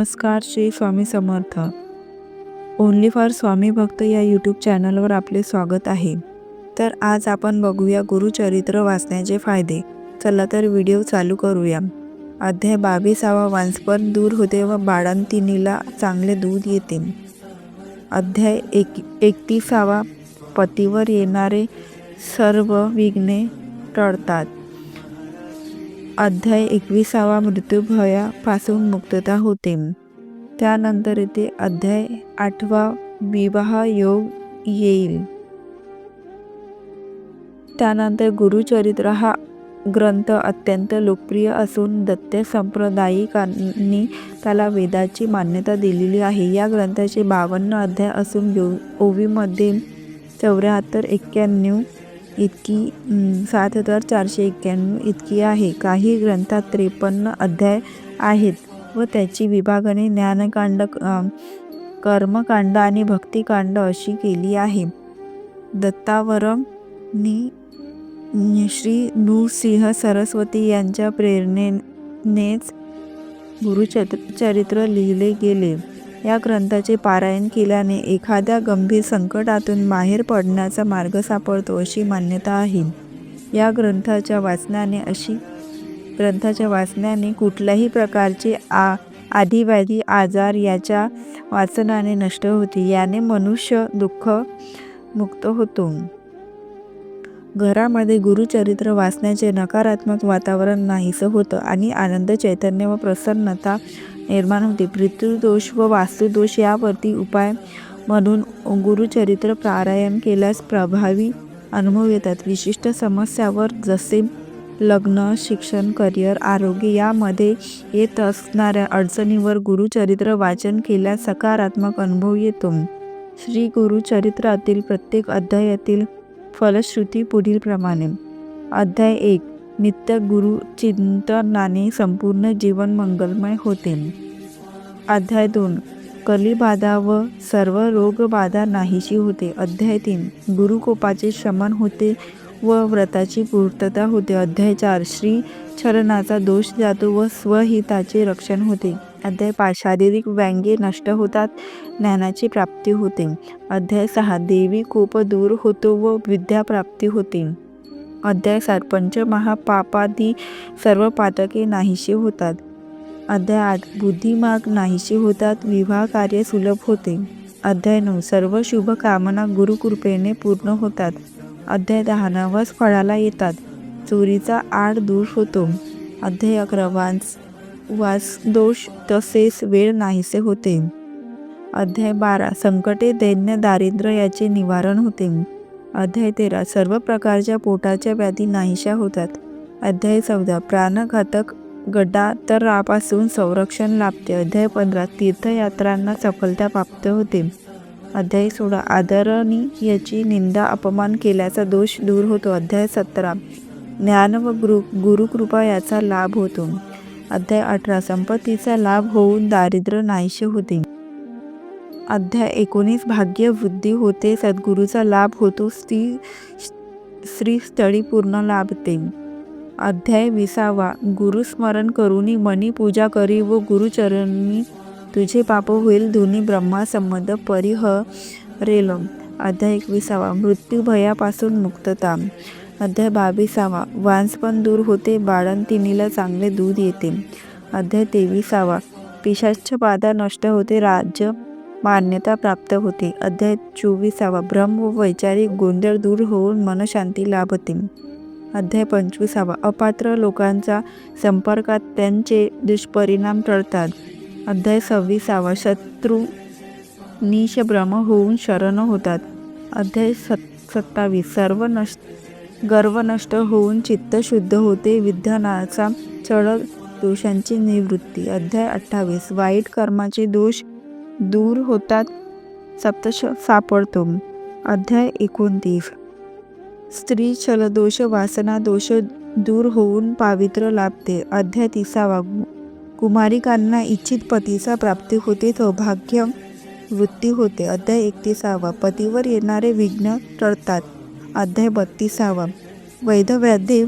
नमस्कार Shri Swami Samarth. Only for Swami भक्त या यूट्यूब चॅनलवर आपले स्वागत आहे. तर आज आपण बघूया गुरुचरित्र वाचण्याचे फायदे. चला तर व्हिडिओ चालू करूया. अध्याय बावीसावा वांसपण दूर होते व बाळंतिनीला चांगले दूध येते. अध्याय एक एकतीसावा पतीवर येणारे सर्व विघ्ने टळतात. अध्याय एकविसावा मृत्यूभयापासून मुक्तता होते. त्यानंतर येथे अध्याय आठवा विवाह योग येईल. त्यानंतर गुरुचरित्र हा ग्रंथ अत्यंत लोकप्रिय असून दत्त संप्रदायिकांनी त्याला वेदाची मान्यता दिलेली आहे. या ग्रंथाचे बावन्न अध्याय असून यो ओवीमध्ये चौऱ्याहत्तर एक्क्याण्णव इतकी सात हजार चारशे एक्क्याण्णव इतकी आहे. काही ग्रंथात त्रेपन्न अध्याय आहेत व त्याची विभागणी ज्ञानकांड कर्मकांड आणि भक्तिकांड अशी केली आहे. दत्तावरमनी श्री नृसिंह सरस्वती यांच्या प्रेरणेनेच गुरुचरित्र चरित्र लिहिले गेले. या ग्रंथाचे पारायण केल्याने एखाद्या गंभीर संकटातून बाहेर पडण्याचा मार्ग सापडतो अशी मान्यता आहे. या ग्रंथाच्या वाचनाने अशी ग्रंथाच्या वाचनाने कुठल्याही प्रकारचे आ आधीव्याधी आजार याच्या वाचनाने नष्ट होते. याने मनुष्य दुःख मुक्त होतो. घरामध्ये गुरुचरित्र वाचण्याचे नकारात्मक वातावरण नाहीसं होतं आणि आनंद चैतन्य व प्रसन्नता निर्माण होते. पितृदोष व वास्तुदोष यावरती उपाय म्हणून गुरुचरित्र पारायण केल्यास प्रभावी अनुभव येतात. विशिष्ट समस्यावर जसे लग्न शिक्षण करिअर आरोग्य यामध्ये येत असणाऱ्या अडचणीवर गुरुचरित्र वाचन केल्यास सकारात्मक अनुभव येतो. श्री गुरुचरित्रातील प्रत्येक अध्यायातील फलश्रुती पुढीलप्रमाणे. अध्याय एक. नित्य गुरु चिंतनाने संपूर्ण जीवन मंगलमय होते. अध्याय दोन. कलिबाधा व सर्व रोगबाधा नाहीशी होते. अध्याय तीन. गुरुकोपाचे शमन होते व व्रताची पूर्तता होते. अध्याय चार. श्री चरणाचा दोष जातो व स्वहिताचे रक्षण होते. अध्याय पाच. शारीरिक व्यंगे नष्ट होतात ज्ञानाची प्राप्ती होते. अध्याय सहा. देवी कोप दूर होतो व विद्याप्राप्ती होते. अध्याय सात. पंचमहापापादी सर्व पातके नाहीशी होतात. अध्याय आठ. बुद्धिमाग नाहीशी होतात. विवाह कार्य सुलभ होते. अध्याय नऊ. सर्व शुभ कामना गुरुकृपेने पूर्ण होतात. अध्याय दहा. नवस फळाला येतात. चोरीचा आड दूर होतो. अध्याय अकरा. वास दोष तसेच वेळ नाहीसे होते. अध्याय बारा. संकटे दैन्य दारिद्र्य याचे निवारण होते. अध्याय तेरा. सर्व प्रकारच्या पोटाच्या व्याधी नाहीशा होतात. अध्याय चौदा. प्राणघातक गड्डातरापासून संरक्षण लाभते. अध्याय पंधरा. तीर्थयात्रांना सफलता प्राप्त होते. अध्याय सोळा. आदरणी याची निंदा अपमान केल्याचा दोष दूर होतो. अध्याय सतरा. ज्ञान व गुरु गुरुकृपा याचा लाभ होतो. अध्याय अठरा. संपत्तीचा लाभ होऊन दारिद्र्य नाहीसे होते. अध्याय एकोणीस भाग्य वृद्धी होते सद्गुरूचा लाभ होतो स्त्री श्रीस्थळी पूर्ण लाभते. अध्याय विसावा गुरुस्मरण करूनी मनी पूजा करी व गुरुचरणी तुझे पाप होईल धुनी ब्रह्मा संबंध परिहरेल. अध्याय एकविसावा मृत्यू भयापासून मुक्तता. अध्याय बावीसावा वांसपण दूर होते बाळंतिनीला चांगले दूध येते. अध्याय तेविसावा पिशाच्छ बाधा नष्ट होते राज्य मान्यता प्राप्त होते. अध्याय चोवीसावा. भ्रम व वैचारिक गोंधळ दूर होऊन मनशांती लाभते. अध्याय पंचवीसावा. अपात्र लोकांचा संपर्कात त्यांचे दुष्परिणाम टळतात. अध्याय सव्वीसावा. शत्रू निशभ्रम होऊन शरण होतात. अध्याय सत् सत्तावीस. सर्व नष्ट गर्व नष्ट होऊन चित्त शुद्ध होते. विज्ञानाचा चढ दोषांची निवृत्ती. अध्याय अठ्ठावीस. वाईट कर्माचे दोष दूर होतात. सप्तश सापडतो अध्याय एकोणतीस. स्त्री छलदोष वासना दोष दूर होऊन पावित्र्य लाभते. अध्याय तिसावा. कुमारिकांना इच्छित पतीचा प्राप्ती होते सौभाग्य वृत्ती होते. अध्याय एकतीसावा. पतीवर येणारे विघ्न टळतात. अध्याय बत्तीसावा. वैधव्याधी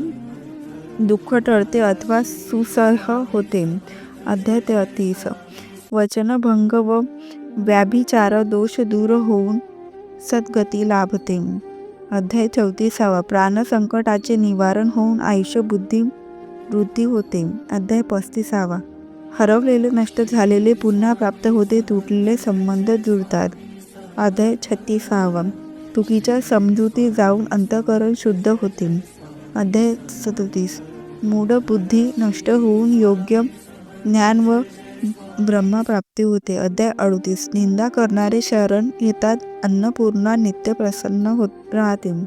दुःख टळते अथवा सुसह होते. अध्याय तेहतीस. वचनभंग व व्याभिचार दोष दूर होऊन सद्गती लाभते. अध्याय चौतीसावा. प्राणसंकटाचे निवारण होऊन आयुष्य बुद्धी वृद्धी होते. अध्याय पस्तीसावा. हरवलेले नष्ट झालेले पुन्हा प्राप्त होते तुटलेले संबंध जुळतात. अध्याय छत्तीसावा. चुकीच्या समजुती जाऊन अंतकरण शुद्ध होते. अध्याय सदोतीस. मूढ बुद्धी नष्ट होऊन योग्य ज्ञान व ब्रह्मप्राप्ती होते. अध्याय अडतीस. निंदा करणारे शरण येतात. अन्नपूर्णा नित्य प्रसन्न होत राहते.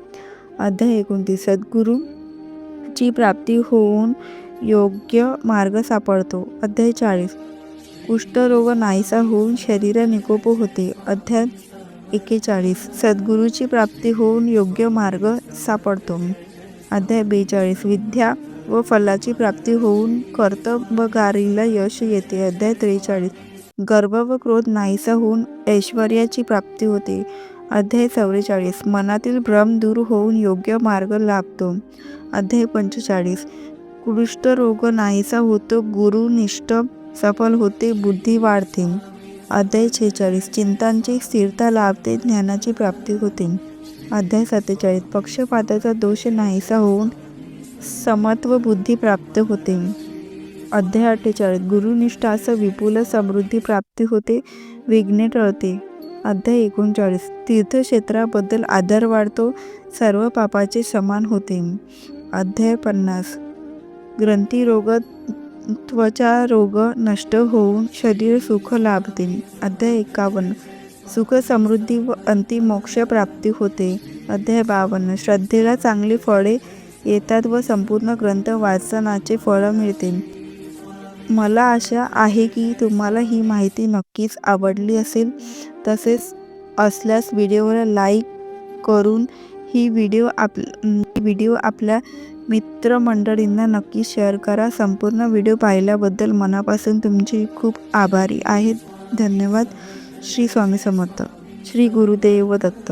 अध्याय एकोणतीस. सद्गुरूची प्राप्ती होऊन योग्य मार्ग सापडतो. अध्याय चाळीस. कुष्ठरोग नाहीसा होऊन शरीर निकोप होते. अध्याय एक्केचाळीस सद्गुरूची प्राप्ती होऊन योग्य मार्ग सापडतो. अध्याय बेचाळीस. विद्या व फलाची प्राप्ती होऊन कर्तबगारीला यश येते. अध्याय त्रेचाळीस. गर्भ व क्रोध नाहीसा होऊन ऐश्वर्याची प्राप्ती होते. अध्याय चौवेचाळीस. मनातील भ्रम दूर होऊन योग्य मार्ग लाभतो. अध्याय पंचेचाळीस. कुष्ठरोग नाहीसा होतो. गुरुनिष्ठ सफल होते. बुद्धी वाढते. अध्याय छेचाळीस. चिंतांची स्थिरता लाभते. ज्ञानाची प्राप्ती होते. अध्याय सत्तेचाळीस. पक्षपाताचा दोष नाहीसा होऊन समत्व बुद्धी प्राप्त होते. अध्याय अठ्ठेचाळीस. असं विपुल समृद्धी प्राप्ती होते विघ्ने टळते. अध्याय एकोणचाळीस. तीर्थक्षेत्राबद्दल आदर वाढतो सर्व पापाचे समान होते. अध्याय पन्नास. ग्रंथी रोग त्वचा रोग नष्ट होऊन शरीर सुख लाभते. अध्याय एकावन्न. सुख समृद्धी व अंतिम मोक्ष प्राप्ती होते. अध्याय बावन्न. श्रद्धेला चांगली फळे येतात व संपूर्ण ग्रंथ वाचनाचे फळ मिळते मला आशा आहे की तुम्हाला ही माहिती नक्कीच आवडली असेल. तसेच असल्यास व्हिडिओला लाईक करून ही व्हिडिओ आप व्हिडिओ आपल्या मित्रमंडळींना नक्की शेअर करा. संपूर्ण व्हिडिओ पाहिल्याबद्दल मनापासून तुमची खूप आभारी आहेत. धन्यवाद. श्री स्वामी समर्थ. श्री गुरुदेव दत्त.